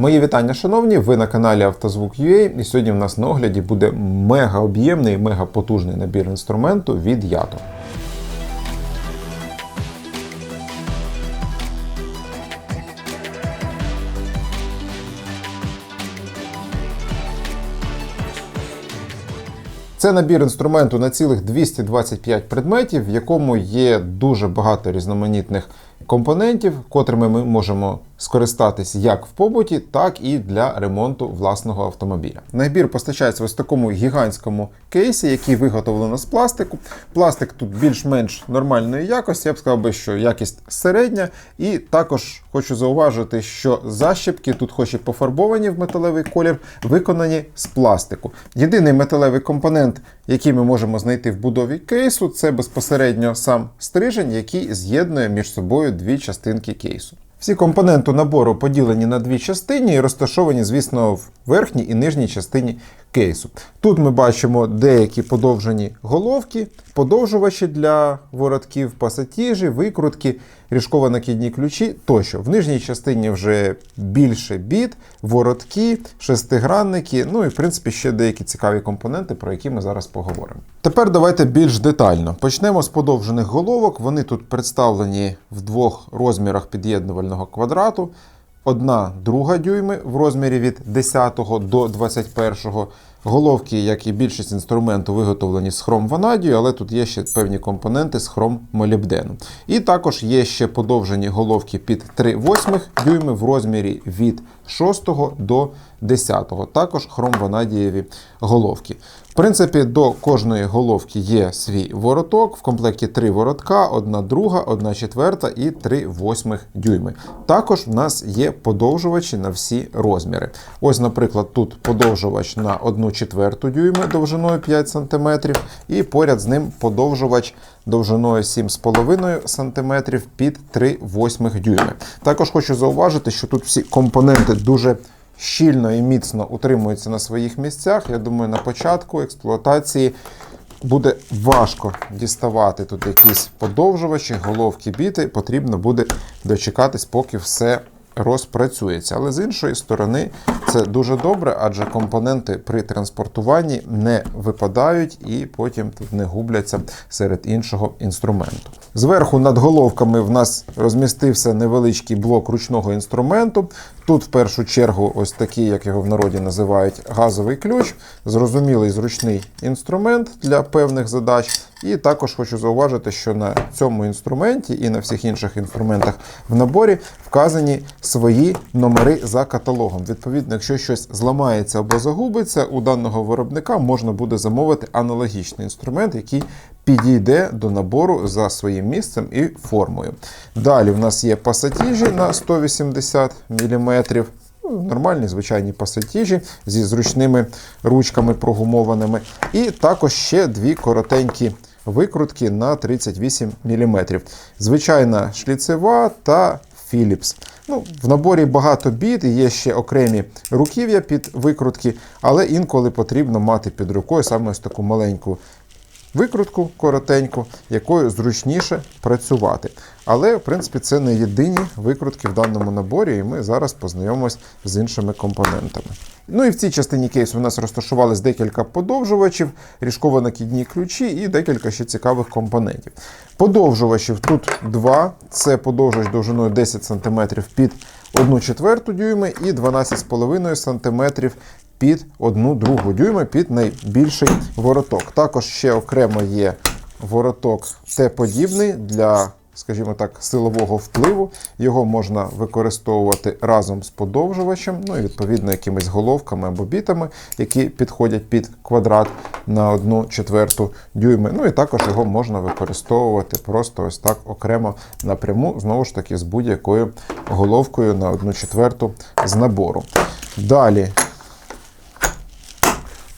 Мої вітання, шановні! Ви на каналі Автозвук.ua і сьогодні в нас на огляді буде мега об'ємний, мега потужний набір інструменту від Ято. Це набір інструменту на цілих 225 предметів, в якому є дуже багато різноманітних компонентів, котрими ми можемо скористатись як в побуті, так і для ремонту власного автомобіля. Набір постачається в ось такому гігантському кейсі, який виготовлено з пластику. Пластик тут більш-менш нормальної якості, я б сказав би, що якість середня. І також хочу зауважити, що защіпки тут, хоч і пофарбовані в металевий колір, виконані з пластику. Єдиний металевий компонент, який ми можемо знайти в будові кейсу, це безпосередньо сам стрижень, який з'єднує між собою дві частинки кейсу. Всі компоненти набору поділені на дві частини і розташовані, звісно, в верхній і нижній частині кейсу. Тут ми бачимо деякі подовжені головки, подовжувачі для воротків, пасатіжі, викрутки, ріжково-накидні ключі тощо. В нижній частині вже більше біт, воротки, шестигранники, ну і в принципі ще деякі цікаві компоненти, про які ми зараз поговоримо. Тепер давайте більш детально. Почнемо з подовжених головок. Вони тут представлені в двох розмірах під'єднувального квадрату. Одна друга дюйми в розмірі від 10 до 21. Головки, як і більшість інструменту, виготовлені з хром ванадію, але тут є ще певні компоненти з хром молібдену. І також є ще подовжені головки під 3 восьмих дюйми в розмірі від 6 до 10. Також хром ванадієві головки. Принципі, до кожної головки є свій вороток. В комплекті 3 воротка, одна друга, одна четверта і 3 восьмих дюйми. Також в нас є подовжувачі на всі розміри. Ось, наприклад, тут подовжувач на 1 четверту дюйми довжиною 5 см, і поряд з ним подовжувач довжиною 7,5 см під 3 восьмих дюйми. Також хочу зауважити, що тут всі компоненти дуже щільно і міцно утримуються на своїх місцях. Я думаю, на початку експлуатації буде важко діставати тут якісь подовжувачі, головки біти. Потрібно буде дочекатись, поки все розпрацюється. Але з іншої сторони, це дуже добре, адже компоненти при транспортуванні не випадають і потім тут не губляться серед іншого інструменту. Зверху над головками в нас розмістився невеличкий блок ручного інструменту. Тут, в першу чергу, ось такий, як його в народі називають, газовий ключ, зрозумілий зручний інструмент для певних задач. І також хочу зауважити, що на цьому інструменті і на всіх інших інструментах в наборі вказані свої номери за каталогом. Відповідно, якщо щось зламається або загубиться, у даного виробника можна буде замовити аналогічний інструмент, який підійде до набору за своїм місцем і формою. Далі в нас є пасатіжі на 180 мм. Нормальні звичайні пасатіжі зі зручними ручками прогумованими. І також ще дві коротенькі викрутки на 38 мм. Звичайна шліцева та Philips. Ну, В наборі багато біт, і є ще окремі руків'я під викрутки, але інколи потрібно мати під рукою саме ось таку маленьку викрутку коротеньку, якою зручніше працювати. Але, в принципі, це не єдині викрутки в даному наборі, і ми зараз познайомимось з іншими компонентами. Ну і в цій частині кейсу у нас розташувались декілька подовжувачів, ріжково-накидні ключі і декілька ще цікавих компонентів. Подовжувачів тут два: це подовжувач довжиною 10 см під 1 четверту дюйми і 12,5 см під 1 другу дюйма під найбільший вороток. Також ще окремо є вороток Т-подібний для, скажімо так, силового впливу. Його можна використовувати разом з подовжувачем, ну і відповідно якимись головками або бітами, які підходять під квадрат на 1 четверту дюйми. Ну і також його можна використовувати просто ось так окремо напряму, знову ж таки, з будь-якою головкою на 1 четверту з набору. Далі.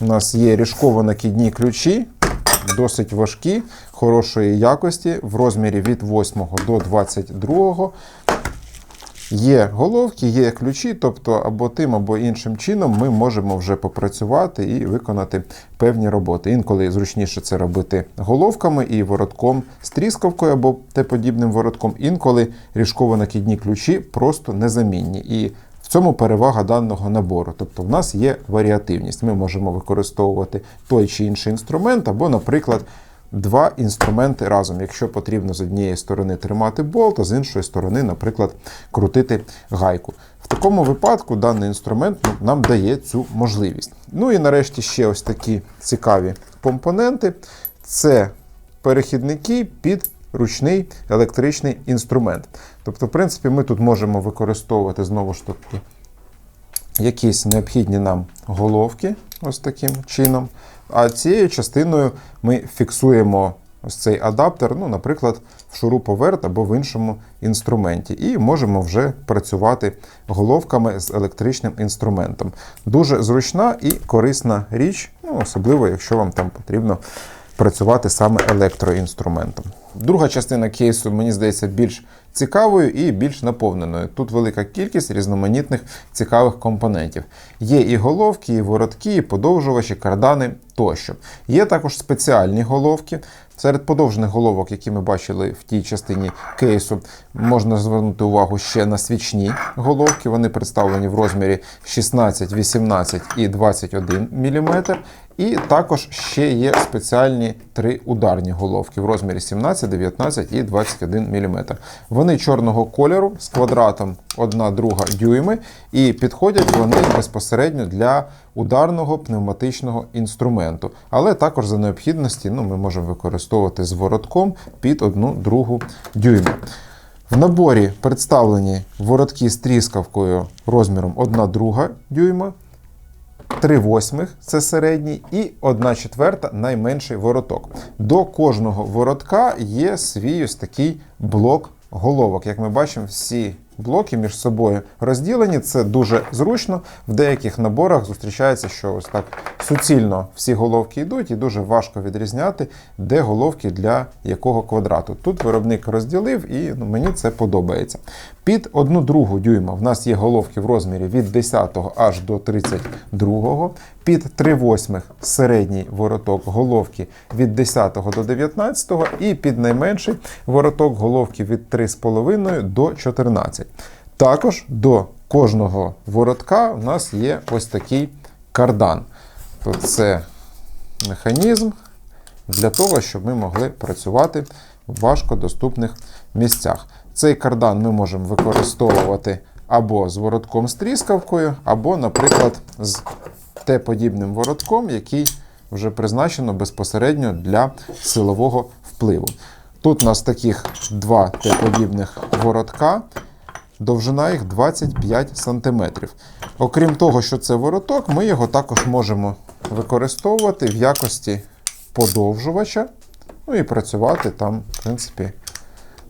У нас є ріжково-накидні ключі, досить важкі, хорошої якості, в розмірі від 8 до 22. Є головки, є ключі, тобто або тим, або іншим чином ми можемо вже попрацювати і виконати певні роботи. Інколи зручніше це робити головками і воротком з тріскавкою або те подібним воротком. Інколи ріжково-накидні ключі просто незамінні. І в цьому перевага даного набору. Тобто в нас є варіативність. Ми можемо використовувати той чи інший інструмент, або, наприклад, два інструменти разом. Якщо потрібно з однієї сторони тримати болт, а з іншої сторони, наприклад, крутити гайку. В такому випадку даний інструмент ну, нам дає цю можливість. Ну і нарешті ще ось такі цікаві компоненти. Це перехідники під ручний електричний інструмент. Тобто, в принципі, ми тут можемо використовувати знову ж таки якісь необхідні нам головки, ось таким чином. А цією частиною ми фіксуємо ось цей адаптер, ну, наприклад, в шуруповерт або в іншому інструменті, і можемо вже працювати головками з електричним інструментом. Дуже зручна і корисна річ, ну, особливо, якщо вам там потрібно працювати саме електроінструментом. Друга частина кейсу, мені здається, більш цікавою і більш наповненою. Тут велика кількість різноманітних цікавих компонентів. Є і головки, і воротки, і подовжувачі, кардани тощо. Є також спеціальні головки. Серед подовжених головок, які ми бачили в тій частині кейсу, можна звернути увагу ще на свічні головки. Вони представлені в розмірі 16, 18 і 21 мм. І також ще є спеціальні три ударні головки в розмірі 17, 19 і 21 мм. Вони чорного кольору з квадратом 1-2 дюйми, і підходять вони безпосередньо для ударного пневматичного інструменту. Але також за необхідності ну, ми можемо використовувати з воротком під 1-2 дюйма. В наборі представлені воротки з тріскавкою розміром 1-2 дюйма. 3 восьмих це середній, і 1 четверта найменший вороток. До кожного воротка є свій ось такий блок головок. Як ми бачимо, всі блоки між собою розділені. Це дуже зручно. В деяких наборах зустрічається, що ось так суцільно всі головки йдуть, і дуже важко відрізняти, де головки для якого квадрату. Тут виробник розділив, і ну, мені це подобається. Під 1 другу дюйма в нас є головки в розмірі від 10 аж до 32. Під 3 восьмих середній вороток головки від 10 до 19 і під найменший вороток головки від 3,5 до 14. Також до кожного воротка у нас є ось такий кардан. Це механізм для того, щоб ми могли працювати в важкодоступних місцях. Цей кардан ми можемо використовувати або з воротком з тріскавкою, або, наприклад, з Т-подібним воротком, який вже призначено безпосередньо для силового впливу. Тут у нас таких два Т-подібних воротка. Довжина їх 25 см. Окрім того, що це вороток, ми його також можемо використовувати в якості подовжувача, ну і працювати там, в принципі,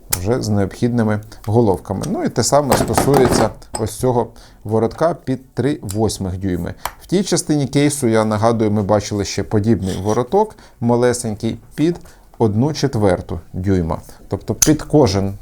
вже з необхідними головками. Ну і те саме стосується ось цього воротка під 3 восьмих дюйми. В тій частині кейсу, я нагадую, ми бачили ще подібний вороток, малесенький, під 1 четверту дюйма. Тобто під кожен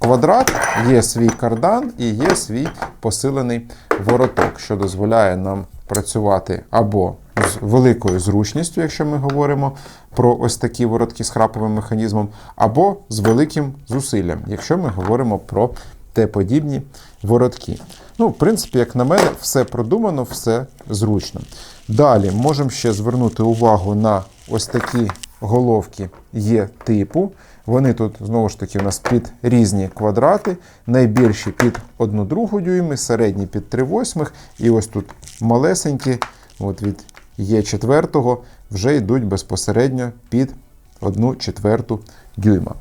квадрат є свій кардан і є свій посилений вороток, що дозволяє нам працювати або з великою зручністю, якщо ми говоримо про ось такі воротки з храповим механізмом, або з великим зусиллям, якщо ми говоримо про Т-подібні воротки. Ну, в принципі, як на мене, все продумано, все зручно. Далі можемо ще звернути увагу на ось такі головки є типу. Вони тут, знову ж таки, у нас під різні квадрати. Найбільші під 1 другу дюйми, середні під 3 восьмих. І ось тут малесенькі, от від Е4 вже йдуть безпосередньо під 1 четверту дюйма.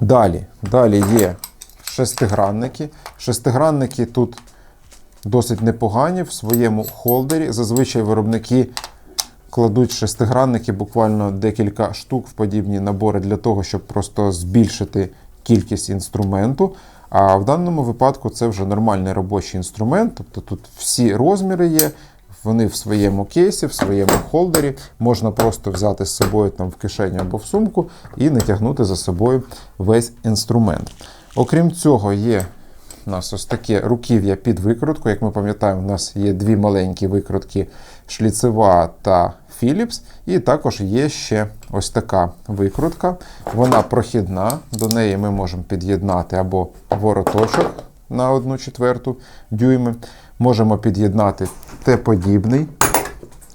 Далі, далі є шестигранники. Шестигранники тут досить непогані в своєму холдері. Зазвичай виробники кладуть шестигранники, буквально декілька штук в подібні набори для того, щоб просто збільшити кількість інструменту. А в даному випадку це вже нормальний робочий інструмент, тобто тут всі розміри є. Вони в своєму кейсі, в своєму холдері можна просто взяти з собою там в кишеню або в сумку і не тягнути за собою весь інструмент. Окрім цього, є у нас ось таке руків'я під викрутку. Як ми пам'ятаємо, у нас є дві маленькі викрутки шліцева та Philips. І також є ще ось така викрутка. Вона прохідна, до неї ми можемо під'єднати або вороточок на 1 четверту дюйми. Можемо під'єднати Т-подібний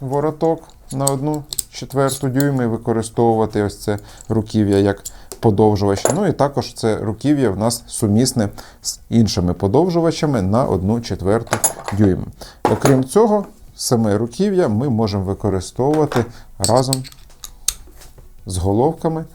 вороток на 1 четверту дюйми і використовувати ось це руків'я як подовжувач. Ну і також це руків'я в нас сумісне з іншими подовжувачами на 1 четверту дюйма. Окрім цього, саме руків'я ми можемо використовувати разом з головками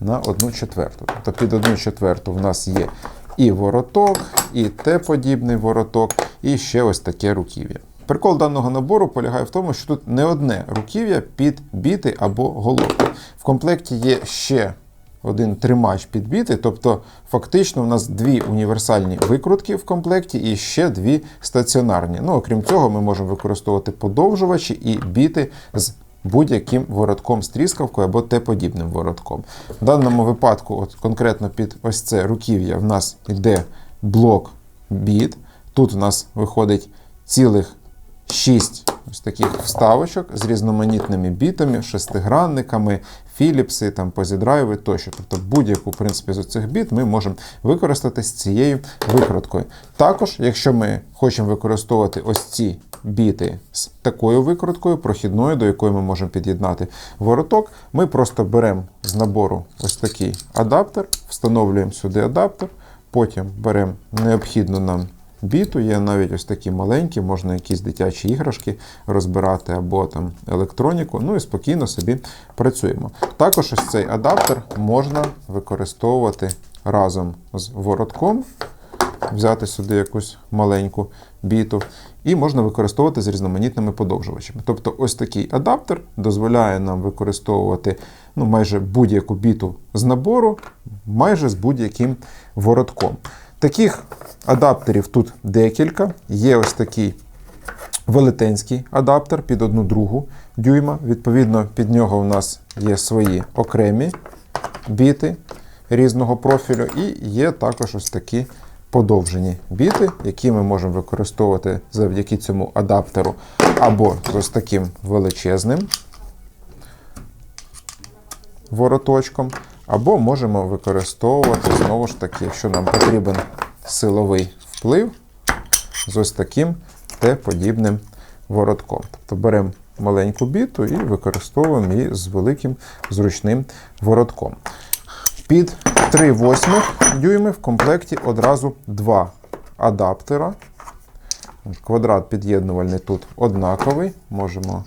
на 1 четверту. Тобто під 1 четверту в нас є і вороток, і Т-подібний вороток, і ще ось таке руків'я. Прикол даного набору полягає в тому, що тут не одне руків'я під біти або головки. В комплекті є ще один тримач під біти, тобто фактично у нас дві універсальні викрутки в комплекті і ще дві стаціонарні. Ну, окрім цього, ми можемо використовувати подовжувачі і біти з будь-яким воротком з тріскавкою або Т-подібним воротком. В даному випадку, от конкретно під ось це руків'я, в нас йде блок біт. Тут у нас виходить цілих 6 ось таких вставочок з різноманітними бітами, шестигранниками, філіпси, там, позідрайви тощо. Тобто будь-яку в принципі, з цих біт ми можемо використати з цією викруткою. Також, якщо ми хочемо використовувати ось ці біти з такою викруткою, прохідною, до якої ми можемо під'єднати вороток, ми просто беремо з набору ось такий адаптер, встановлюємо сюди адаптер, потім беремо необхідну нам біту. Є навіть ось такі маленькі, можна якісь дитячі іграшки розбирати або там електроніку. Ну і спокійно собі працюємо. Також ось цей адаптер можна використовувати разом з воротком. Взяти сюди якусь маленьку біту, і можна використовувати з різноманітними подовжувачами. Тобто, ось такий адаптер дозволяє нам використовувати ну, майже будь-яку біту з набору, майже з будь-яким воротком. Таких адаптерів тут декілька. Є ось такий велетенський адаптер під одну другу дюйма. Відповідно, під нього у нас є свої окремі біти різного профілю, і є також ось такі подовжені біти, які ми можемо використовувати завдяки цьому адаптеру, або з ось таким величезним вороточком, або можемо використовувати знову ж таки, якщо нам потрібен силовий вплив, з ось таким Т-подібним воротком. Тобто беремо маленьку біту і використовуємо її з великим зручним воротком. Під 3,8 дюйми в комплекті одразу два адаптера. Квадрат під'єднувальний тут однаковий, можемо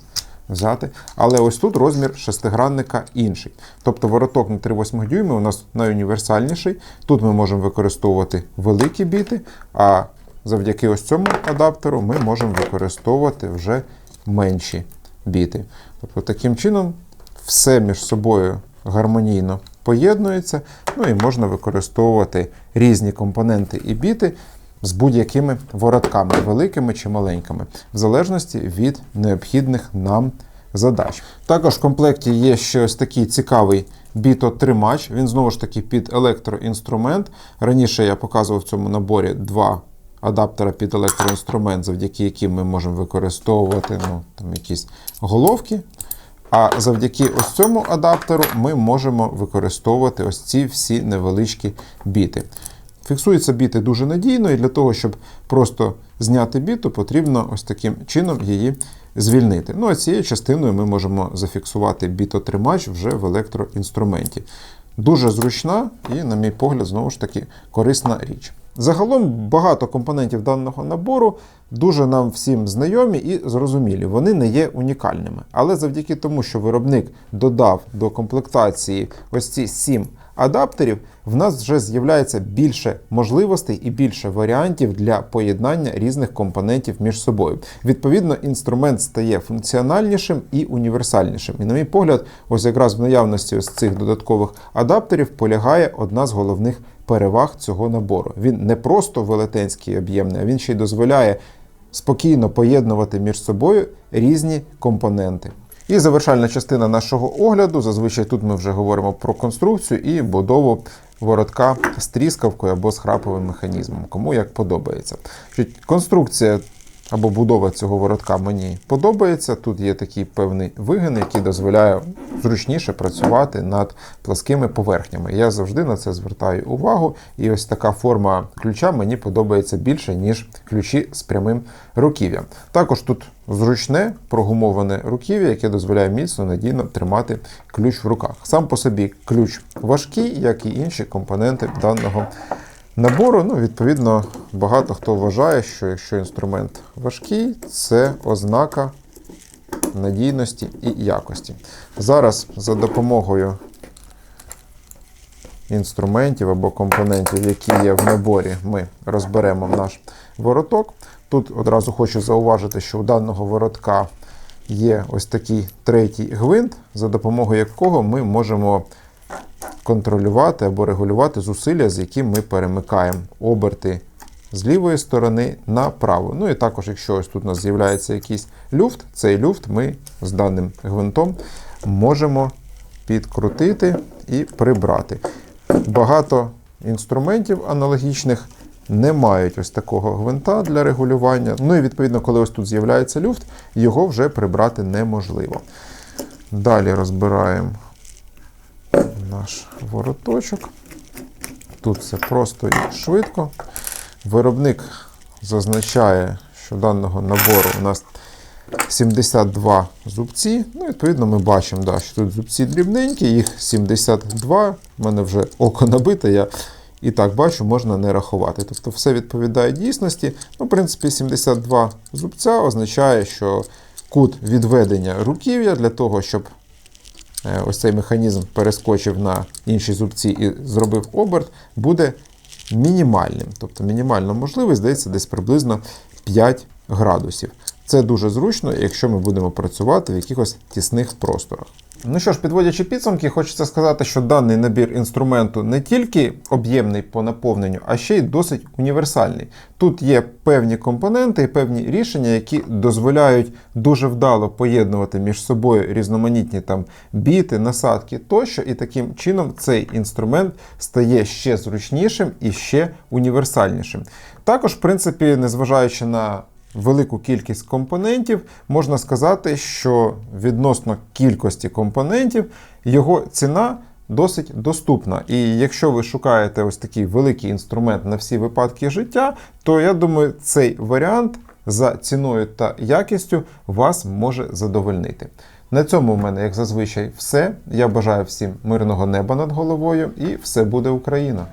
взяти. Але ось тут розмір шестигранника інший. Тобто вороток на 3,8 дюйми у нас найуніверсальніший. Тут ми можемо використовувати великі біти, а завдяки ось цьому адаптеру ми можемо використовувати вже менші біти. Тобто, таким чином все між собою гармонійно поєднується, ну і можна використовувати різні компоненти і біти з будь-якими воротками, великими чи маленькими, в залежності від необхідних нам задач. Також в комплекті є ще ось такий цікавий бітотримач. Він знову ж таки під електроінструмент. Раніше я показував в цьому наборі два адаптера під електроінструмент, завдяки яким ми можемо використовувати ну, там, якісь головки. А завдяки ось цьому адаптеру ми можемо використовувати ось ці всі невеличкі біти. Фіксуються біти дуже надійно, і для того, щоб просто зняти біту, потрібно ось таким чином її звільнити. Ну а цією частиною ми можемо зафіксувати бітотримач вже в електроінструменті. Дуже зручна і, на мій погляд, знову ж таки корисна річ. Загалом багато компонентів даного набору дуже нам всім знайомі і зрозумілі. Вони не є унікальними. Але завдяки тому, що виробник додав до комплектації ось ці 7 адаптерів, в нас вже з'являється більше можливостей і більше варіантів для поєднання різних компонентів між собою. Відповідно, інструмент стає функціональнішим і універсальнішим. І, на мій погляд, ось якраз в наявності ось цих додаткових адаптерів полягає одна з головних переваг цього набору. Він не просто велетенський і об'ємний, а він ще й дозволяє спокійно поєднувати між собою різні компоненти. І завершальна частина нашого огляду. Зазвичай тут ми вже говоримо про конструкцію і будову воротка з тріскавкою або з храповим механізмом, кому як подобається. Конструкція або будова цього воротка мені подобається. Тут є такий певний вигин, який дозволяє зручніше працювати над пласкими поверхнями. Я завжди на це звертаю увагу, і ось така форма ключа мені подобається більше, ніж ключі з прямим руків'ям. Також тут зручне прогумоване руків'я, яке дозволяє міцно надійно тримати ключ в руках. Сам по собі ключ важкий, як і інші компоненти даного набору. Ну, відповідно, багато хто вважає, що якщо інструмент важкий, це ознака надійності і якості. Зараз за допомогою інструментів або компонентів, які є в наборі, ми розберемо наш вороток. Тут одразу хочу зауважити, що у даного воротка є ось такий третій гвинт, за допомогою якого ми можемо контролювати або регулювати зусилля, з яким ми перемикаємо оберти з лівої сторони на праву. Ну і також, якщо ось тут у нас з'являється якийсь люфт, цей люфт ми з даним гвинтом можемо підкрутити і прибрати. Багато інструментів аналогічних не мають ось такого гвинта для регулювання. Ну і відповідно, коли ось тут з'являється люфт, його вже прибрати неможливо. Далі розбираємо наш вороточок. Тут все просто і швидко. Виробник зазначає, що даного набору у нас 72 зубці. Ну, відповідно, ми бачимо, да, що тут зубці дрібненькі, їх 72. У мене вже око набите, я і так бачу, можна не рахувати. Тобто все відповідає дійсності. Ну, в принципі, 72 зубця означає, що кут відведення руків'я для того, щоб е, ось цей механізм перескочив на інші зубці і зробив оберт, буде мінімальним. Тобто мінімально можливий, здається, десь приблизно 5 градусів. Це дуже зручно, якщо ми будемо працювати в якихось тісних просторах. Ну що ж, підводячи підсумки, хочеться сказати, що даний набір інструменту не тільки об'ємний по наповненню, а ще й досить універсальний. Тут є певні компоненти і певні рішення, які дозволяють дуже вдало поєднувати між собою різноманітні там біти, насадки тощо, і таким чином цей інструмент стає ще зручнішим і ще універсальнішим. Також, в принципі, незважаючи на велику кількість компонентів, можна сказати, що відносно кількості компонентів його ціна досить доступна. І якщо ви шукаєте ось такий великий інструмент на всі випадки життя, то я думаю, цей варіант за ціною та якістю вас може задовольнити. На цьому в мене, як зазвичай, все. Я бажаю всім мирного неба над головою і все буде Україна!